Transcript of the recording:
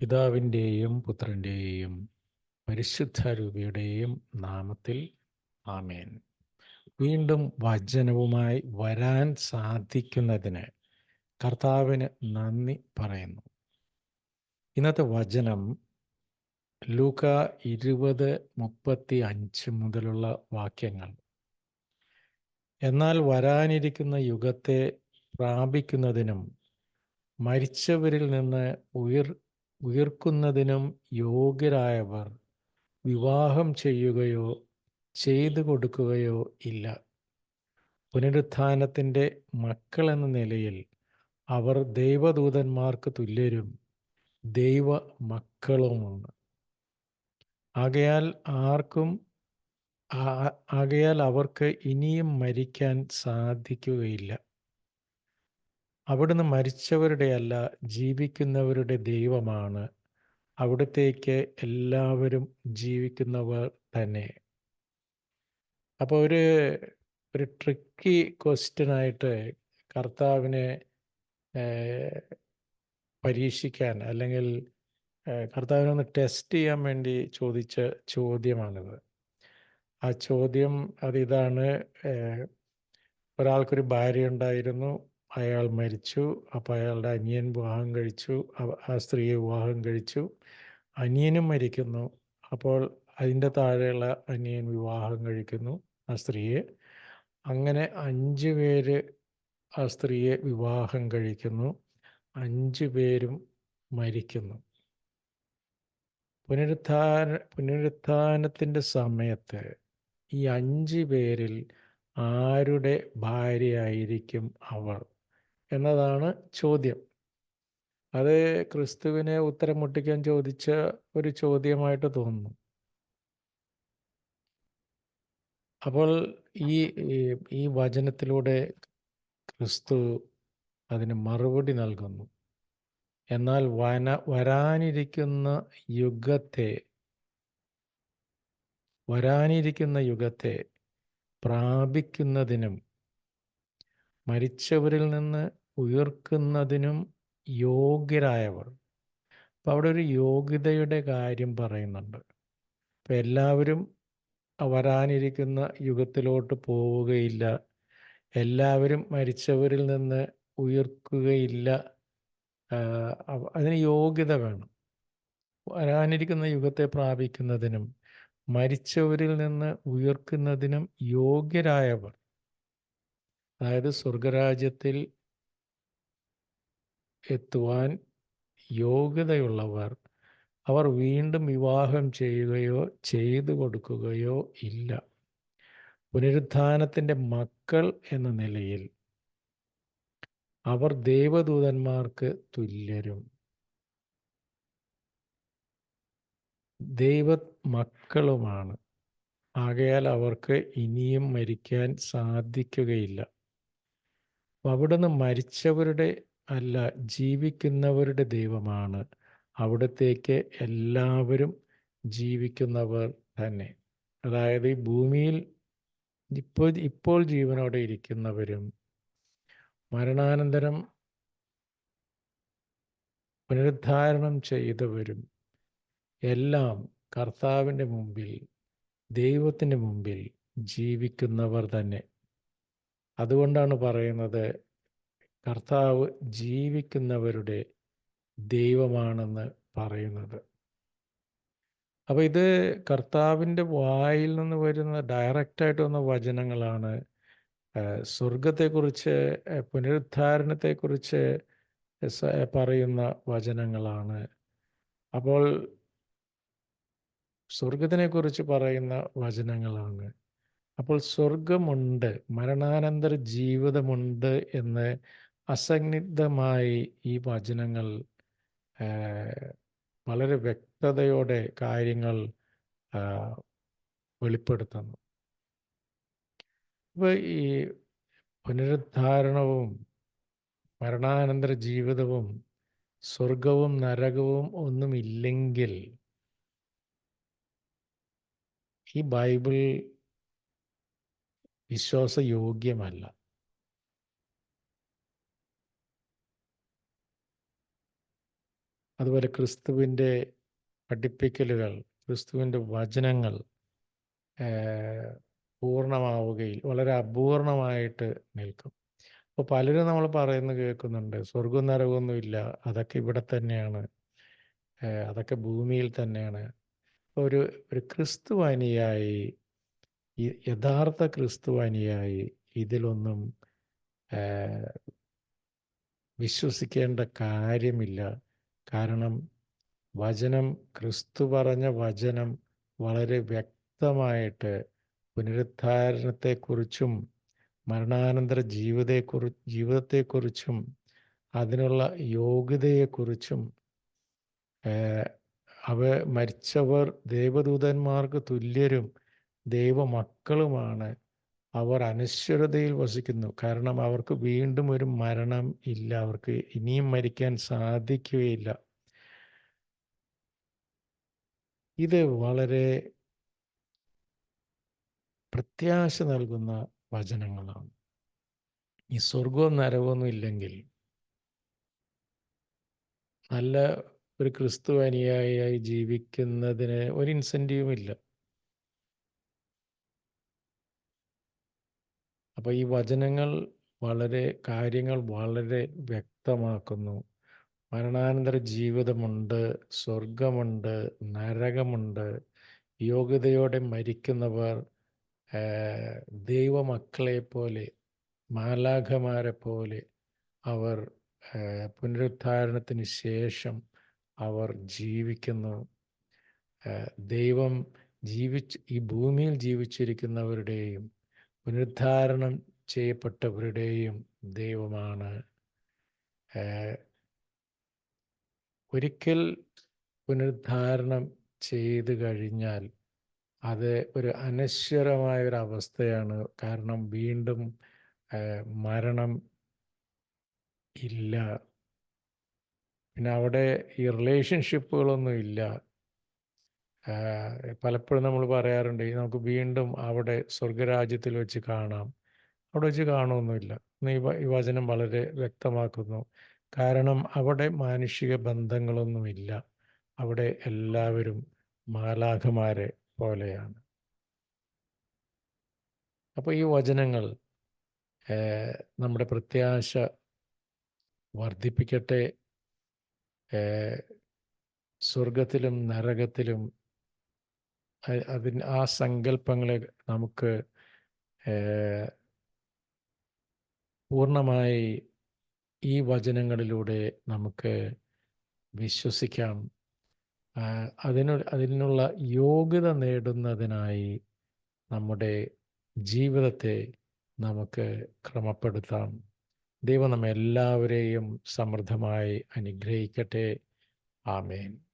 പിതാവിന്റെയും പുത്രന്റെയും പരിശുദ്ധരൂപിയുടെയും നാമത്തിൽ ആമേൻ. വീണ്ടും വചനവുമായി വരാൻ സാധിക്കുന്നതിന് കർത്താവിന് നന്ദി പറയുന്നു. ഇന്നത്തെ വചനം ലൂക്ക ഇരുപത് മുപ്പത്തി അഞ്ച് മുതലുള്ള വാക്യങ്ങൾ. എന്നാൽ വരാനിരിക്കുന്ന യുഗത്തെ പ്രാപിക്കുന്നതിനും മരിച്ചവരിൽ നിന്ന് ഉയർ ഉയർക്കുന്നതിനും യോഗ്യരായവർ വിവാഹം ചെയ്യുകയോ ചെയ്തു കൊടുക്കുകയോ ഇല്ല. പുനരുത്ഥാനത്തിന്റെ മക്കളെന്ന നിലയിൽ അവർ ദൈവദൂതന്മാർക്ക് തുല്യരും ദൈവ മക്കളുമാണ് ആകയാൽ ആർക്കും ആകയാൽ അവർക്ക് ഇനിയും മരിക്കാൻ സാധിക്കുകയില്ല. അവിടുന്ന് മരിച്ചവരുടെയല്ല ജീവിക്കുന്നവരുടെ ദൈവമാണ്. അവിടത്തേക്ക് എല്ലാവരും ജീവിക്കുന്നവർ തന്നെ. അപ്പോൾ ഒരു ഒരു ട്രിക്കി ക്വസ്റ്റ്യനായിട്ട് കർത്താവിനെ പരീക്ഷിക്കാൻ അല്ലെങ്കിൽ കർത്താവിനെ ഒന്ന് ടെസ്റ്റ് ചെയ്യാൻ വേണ്ടി ചോദിച്ച ചോദ്യമാണിത്. ആ ചോദ്യം അതിതാണ് ഒരാൾക്കൊരു ഭാര്യ ഉണ്ടായിരുന്നു അയാൾ മരിച്ചു. അപ്പോൾ അയാളുടെ അനിയൻ വിവാഹം കഴിച്ചു. ആ സ്ത്രീയെ വിവാഹം കഴിച്ചു. അനിയനും മരിക്കുന്നു. അപ്പോൾ അതിന്റെ താഴെയുള്ള അനിയൻ വിവാഹം കഴിക്കുന്നു ആ സ്ത്രീയെ. അങ്ങനെ അഞ്ച് പേര് ആ സ്ത്രീയെ വിവാഹം കഴിക്കുന്നു. അഞ്ച് പേരും മരിക്കുന്നു. പുനരുത്ഥാന പുനരുത്ഥാനത്തിന്റെ സമയത്ത് ഈ അഞ്ച് പേരിൽ ആരുടെ ഭാര്യയായിരിക്കും അവർ? എന്നതാണ് ചോദ്യം. അത് ക്രിസ്തുവിനെ ഉത്തരം മുട്ടിക്കാൻ ചോദിച്ച ഒരു ചോദ്യമായിട്ട് തോന്നുന്നു. അപ്പോൾ ഈ ഈ വചനത്തിലൂടെ ക്രിസ്തു അതിന് മറുപടി നൽകുന്നു. എന്നാൽ വന വരാനിരിക്കുന്ന യുഗത്തെ വരാനിരിക്കുന്ന യുഗത്തെ പ്രാപിക്കുന്നതിനും മരിച്ചവരിൽ നിന്ന് ഉയർക്കുന്നതിനും യോഗ്യരായവർ. അപ്പം അവിടെ ഒരു യോഗ്യതയുടെ കാര്യം പറയുന്നുണ്ട്. അപ്പം എല്ലാവരും വരാനിരിക്കുന്ന യുഗത്തിലോട്ട് പോവുകയില്ല. എല്ലാവരും മരിച്ചവരിൽ നിന്ന് ഉയർക്കുകയില്ല. അതിന് യോഗ്യത വേണം. വരാനിരിക്കുന്ന യുഗത്തെ പ്രാപിക്കുന്നതിനും മരിച്ചവരിൽ നിന്ന് ഉയർക്കുന്നതിനും യോഗ്യരായവർ. അതായത് സ്വർഗരാജ്യത്തിൽ എത്തുവാൻ യോഗ്യതയുള്ളവർ അവർ വീണ്ടും വിവാഹം ചെയ്യുകയോ ചെയ്തു കൊടുക്കുകയോ ഇല്ല. പുനരുത്ഥാനത്തിന്റെ മക്കൾ എന്ന നിലയിൽ അവർ ദൈവദൂതന്മാർക്ക് തുല്യരും. ദൈവ മക്കളുമാണ്. ആകയാൽ അവർക്ക് ഇനിയും മരിക്കാൻ സാധിക്കുകയില്ല. അവിടുന്ന് മരിച്ചവരുടെ അല്ല ജീവിക്കുന്നവരുടെ ദൈവമാണ്. അവിടത്തേക്ക് എല്ലാവരും ജീവിക്കുന്നവർ തന്നെ. അതായത് ഈ ഭൂമിയിൽ ഇപ്പോൾ ഇപ്പോൾ ജീവനോടെ ഇരിക്കുന്നവരും മരണാനന്തരം പുനരുദ്ധാരണം ചെയ്തവരും എല്ലാം കർത്താവിന്റെ മുമ്പിൽ ദൈവത്തിന്റെ മുമ്പിൽ ജീവിക്കുന്നവർ തന്നെ. അതുകൊണ്ടാണ് പറയുന്നത് കർത്താവ് ജീവിക്കുന്നവരുടെ ദൈവമാണെന്ന് പറയുന്നത്. അപ്പോൾ ഇത് കർത്താവിന്റെ വായിൽ നിന്ന് വരുന്ന ഡയറക്റ്റായിട്ട് വന്ന വചനങ്ങളാണ്. സ്വർഗത്തെക്കുറിച്ച് പുനരുദ്ധാരണത്തെക്കുറിച്ച് പറയുന്ന വചനങ്ങളാണ്. അപ്പോൾ സ്വർഗത്തിനെക്കുറിച്ച് പറയുന്ന വചനങ്ങളാണ്. അപ്പോൾ സ്വർഗമുണ്ട് മരണാനന്തര ജീവിതമുണ്ട് എന്ന് അസന്നിഗ്ധമായി ഈ വചനങ്ങൾ വളരെ വ്യക്തതയോടെ കാര്യങ്ങൾ വെളിപ്പെടുത്തുന്നു. അപ്പോൾ ഈ പുനരുദ്ധാരണവും മരണാനന്തര ജീവിതവും സ്വർഗവും നരകവും ഒന്നുമില്ലെങ്കിൽ ഈ ബൈബിൾ വിശ്വാസയോഗ്യമല്ല. അതുപോലെ ക്രിസ്തുവിന്റെ പഠിപ്പിക്കലുകൾ ക്രിസ്തുവിന്റെ വചനങ്ങൾ പൂർണമാവുകയിൽ വളരെ അപൂർണമായിട്ട് നിൽക്കും. അപ്പോൾ പലരും നമ്മൾ പറയുന്നത് കേൾക്കുന്നുണ്ട് സ്വർഗവും നരകമൊന്നുമില്ല അതൊക്കെ ഇവിടെ തന്നെയാണ് അതൊക്കെ ഭൂമിയിൽ തന്നെയാണ്. ഒരു ഒരു ക്രിസ്തുവാനിയായി യഥാർത്ഥ ക്രിസ്തുവാനിയായി ഇതിലൊന്നും വിശ്വസിക്കേണ്ട കാര്യമില്ല. കാരണം വചനം ക്രിസ്തു പറഞ്ഞ വചനം വളരെ വ്യക്തമായിട്ട് പുനരുദ്ധാരണത്തെക്കുറിച്ചും മരണാനന്തര ജീവിതത്തെക്കുറി ജീവിതത്തെക്കുറിച്ചും അതിനുള്ള യോഗ്യതയെക്കുറിച്ചും അവ മരിച്ചവർ ദേവദൂതന്മാർക്ക് തുല്യരും ദൈവമക്കളുമാണ് അവർ അനശ്വരതയിൽ വസിക്കുന്നു. കാരണം അവർക്ക് വീണ്ടും ഒരു മരണം ഇല്ല. അവർക്ക് ഇനിയും മരിക്കാൻ സാധിക്കുകയില്ല. ഇത് വളരെ പ്രത്യാശ നൽകുന്ന വചനങ്ങളാണ്. ഈ സ്വർഗവും നരകമൊന്നും ഇല്ലെങ്കിൽ നല്ല ഒരു ക്രിസ്തു ജീവിക്കുന്നതിന് ഒരു ഇൻസെന്റീവും ഇല്ല. അപ്പോൾ ഈ വചനങ്ങൾ വളരെ കാര്യങ്ങൾ വളരെ വ്യക്തമാക്കുന്നു. മരണാനന്തര ജീവിതമുണ്ട് സ്വർഗമുണ്ട് നരകമുണ്ട്. യോഗ്യതയോടെ മരിക്കുന്നവർ ദൈവമക്കളെ പോലെ മാലാഖമാരെ പോലെ അവർ പുനരുദ്ധാരണത്തിന് ശേഷം അവർ ജീവിക്കുന്നു. ദൈവം ജീവിച്ച് ഈ ഭൂമിയിൽ ജീവിച്ചിരിക്കുന്നവരുടെയും പുനരുദ്ധാരണം ചെയ്യപ്പെട്ടവരുടെയും ദൈവമാണ്. ഒരിക്കൽ പുനരുദ്ധാരണം ചെയ്തു കഴിഞ്ഞാൽ അത് ഒരു അനശ്വരമായ ഒരു അവസ്ഥയാണ് കാരണം വീണ്ടും മരണം ഇല്ല. പിന്നെ അവിടെ ഈ റിലേഷൻഷിപ്പുകളൊന്നും ഇല്ല. പലപ്പോഴും നമ്മൾ പറയാറുണ്ട് നമുക്ക് വീണ്ടും അവിടെ സ്വർഗരാജ്യത്തിൽ വെച്ച് കാണാം. അവിടെ വെച്ച് കാണുമൊന്നുമില്ല ഈ വചനം വളരെ വ്യക്തമാക്കുന്നു. കാരണം അവിടെ മാനുഷിക ബന്ധങ്ങളൊന്നുമില്ല. അവിടെ എല്ലാവരും മാലാഖമാരെ പോലെയാണ്. അപ്പോൾ ഈ വചനങ്ങൾ നമ്മുടെ പ്രത്യാശ വർദ്ധിപ്പിക്കട്ടെ സ്വർഗത്തിലും നരകത്തിലും അതിന് ആ സങ്കല്പങ്ങളെ നമുക്ക് പൂർണമായി ഈ വചനങ്ങളിലൂടെ നമുക്ക് വിശ്വസിക്കാം. അതിനു അതിനുള്ള യോഗ്യത നേടുന്നതിനായി നമ്മുടെ ജീവിതത്തെ നമുക്ക് ക്രമപ്പെടുത്താം. ദൈവം നമ്മെല്ലാവരെയും സമൃദ്ധമായി അനുഗ്രഹിക്കട്ടെ. ആമേൻ.